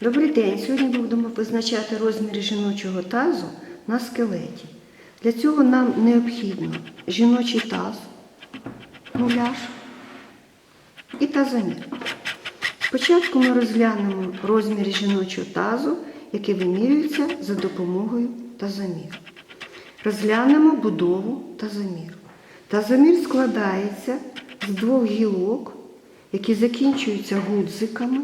Добрий день! Сьогодні будемо визначати розміри жіночого тазу на скелеті. Для цього нам необхідно жіночий таз, муляж і тазомір. Спочатку ми розглянемо розміри жіночого тазу, які вимірюються за допомогою тазоміру. Розглянемо будову. Тазомір складається з двох гілок, які закінчуються гудзиками.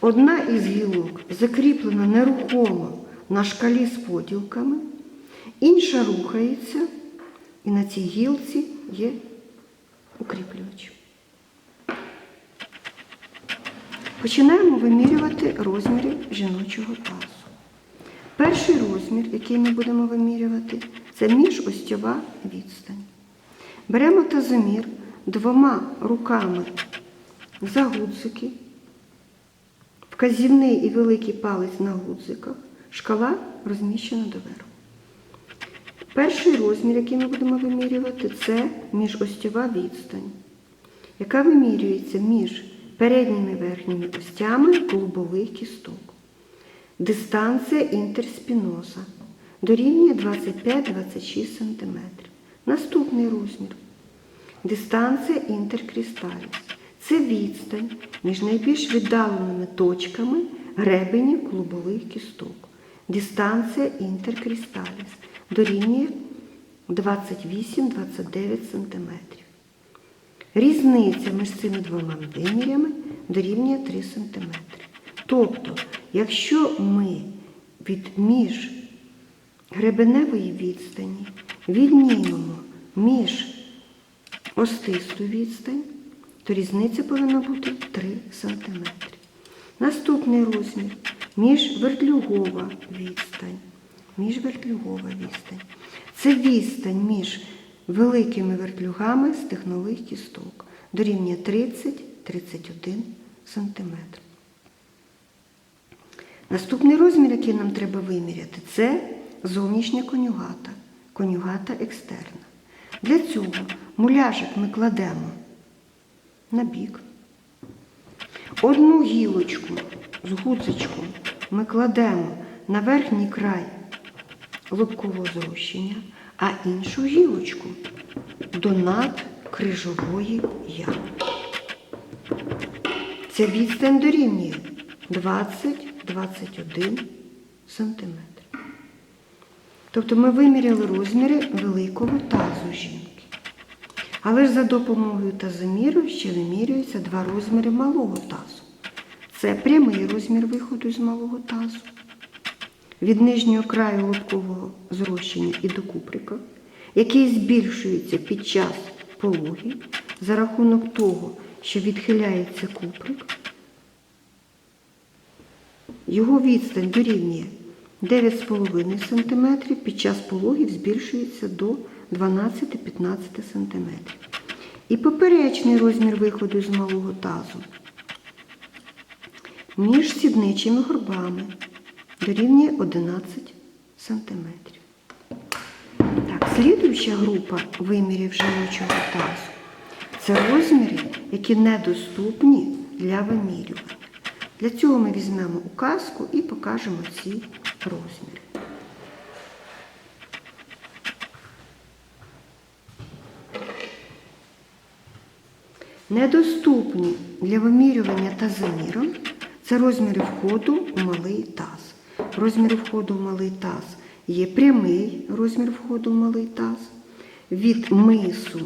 Одна із гілок закріплена нерухомо на шкалі з поділками, інша рухається, і на цій гілці є укріплювач. Починаємо вимірювати розміри жіночого тазу. Перший розмір, який ми будемо вимірювати, це міжостьова відстань. Беремо тазомір двома руками за гудзики, вказівний і великий палець на гудзиках, шкала розміщена доверху. Перший розмір, який ми будемо вимірювати, це міжостьова відстань, яка вимірюється між передніми верхніми остями клубових кісток. Дистанція інтерспіноза дорівнює 25-26 см. Наступний розмір. Дистанція інтеркрісталіс. Це відстань між найбільш віддаленими точками гребенів клубових кісток. Дистанція інтеркрісталіс дорівнює 28-29 см. Різниця між цими двома вимірями дорівнює 3 см. Тобто, якщо ми від між гребеневої відстані віднімемо між остисту відстань, то різниця повинна бути 3 см. Наступний розмір міжвертлюгова відстань. Міжвертлюгова відстань. Це відстань між великими вертлюгами стегнових кісток. Дорівнює 30-31 см. Наступний розмір, який нам треба виміряти, це зовнішня конюгата, конюгата екстерна. Для цього муляжик ми кладемо на бік. Одну гілочку з гудзичком ми кладемо на верхній край лобкового зрощення, а іншу гілочку до надкрижової ями. Ця відстань дорівнює 20-21 см. Тобто ми виміряли розміри великого тазу жінки. Але ж за допомогою тазоміру ще вимірюються два розміри малого тазу. Це прямий розмір виходу з малого тазу. Від нижнього краю лобкового зрощення і до куприка, який збільшується під час пологів за рахунок того, що відхиляється куприк. Його відстань дорівнює 9,5 см, під час пологів збільшується до 12-15 см. І поперечний розмір виходу з малого тазу між сідничими горбами дорівнює 11 см. Так, слідуюча група вимірів жіночого тазу це розміри, які недоступні для вимірювання. Для цього ми візьмемо указку і покажемо ці розміри. Недоступні для вимірювання тазоміром це розміри входу у малий таз. Розміри входу в малий таз є прямий розмір входу в малий таз від мису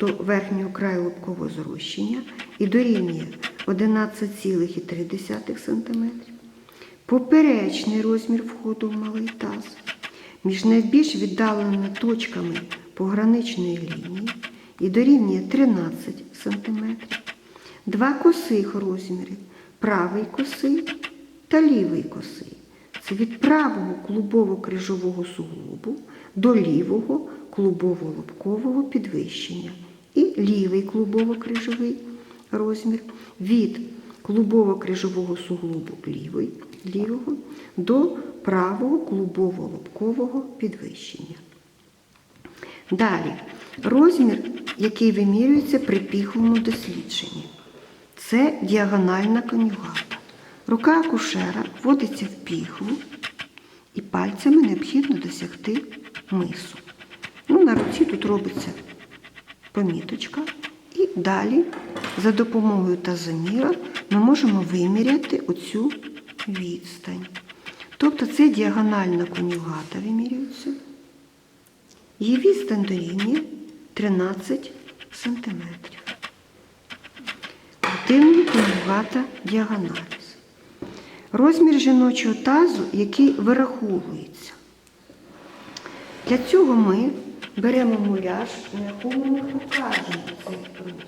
до верхнього краю лобкового зрощення і дорівнює 11,3 см. Поперечний розмір входу в малий таз між найбільш віддаленими точками пограничної лінії і дорівнює 13 см. Два косих розміри правий косий та лівий косий. Це від правого клубово-крижового суглобу до лівого клубово-лобкового підвищення. І лівий клубово-крижовий розмір від клубово-крижового суглобу лівий, лівого до правого клубово-лобкового підвищення. Далі розмір, який вимірюється при піховому дослідженні. Це діагональна конюгата. Рука акушера вводиться в піхву і пальцями необхідно досягти мису. Ну, на руці тут робиться поміточка. І далі за допомогою тазоміра ми можемо виміряти оцю відстань. Тобто це діагональна конюгата вимірюється. Її відстань дорівнює 13 см. Противник конюгата діагоналіз. Розмір жіночого тазу, який вираховується. Для цього ми беремо муляж, на якому ми покажемо цей розмір.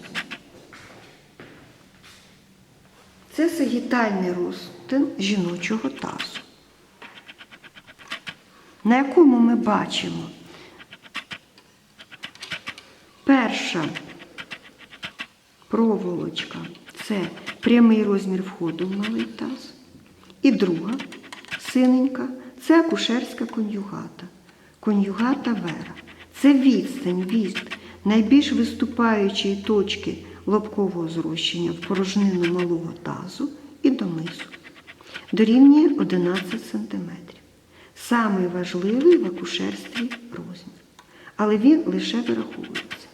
Це сагітальний розтин жіночого тазу, на якому ми бачимо перша проволочка це прямий розмір входу в малий таз. І друга синенька це акушерська конюгата. Конюгата вера. Це відстань від найбільш виступаючої точки лобкового зрощення в порожнину малого тазу і до мису. Дорівнює 11 см. Самий важливий в акушерстві розмір. Але він лише вираховується.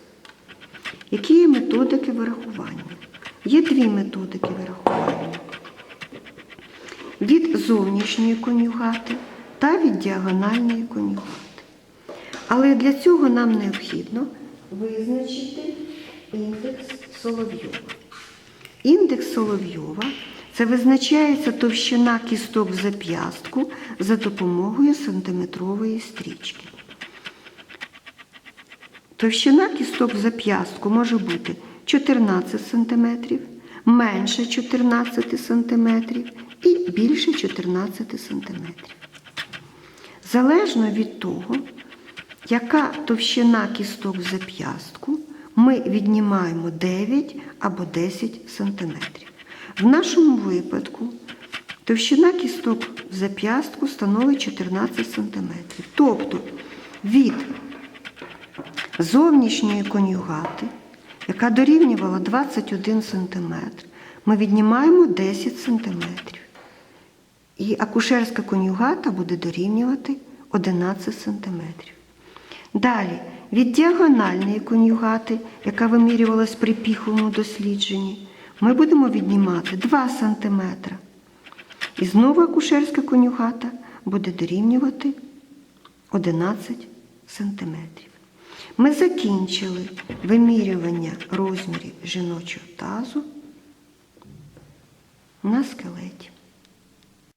Які є методики вирахування? Є дві методики вирахування від зовнішньої конюгати та від діагональної конюгати. Але для цього нам необхідно визначити індекс Соловйова. Індекс Соловйова це визначається товщина кісток в зап'ястку за допомогою сантиметрової стрічки. Товщина кісток в зап'ястку може бути 14 см, менше 14 см і більше 14 см. Залежно від того, яка товщина кісток в зап'ястку, ми віднімаємо 9 або 10 см. В нашому випадку товщина кісток в зап'ястку становить 14 см. Тобто від зовнішньої конюгати, яка дорівнювала 21 см, ми віднімаємо 10 см. І акушерська конюгата буде дорівнювати 11 см. Далі, від діагональної конюгати, яка вимірювалась при піховому дослідженні, ми будемо віднімати 2 см. І знову акушерська конюгата буде дорівнювати 11 см. Ми закінчили вимірювання розмірів жіночого тазу на скелеті.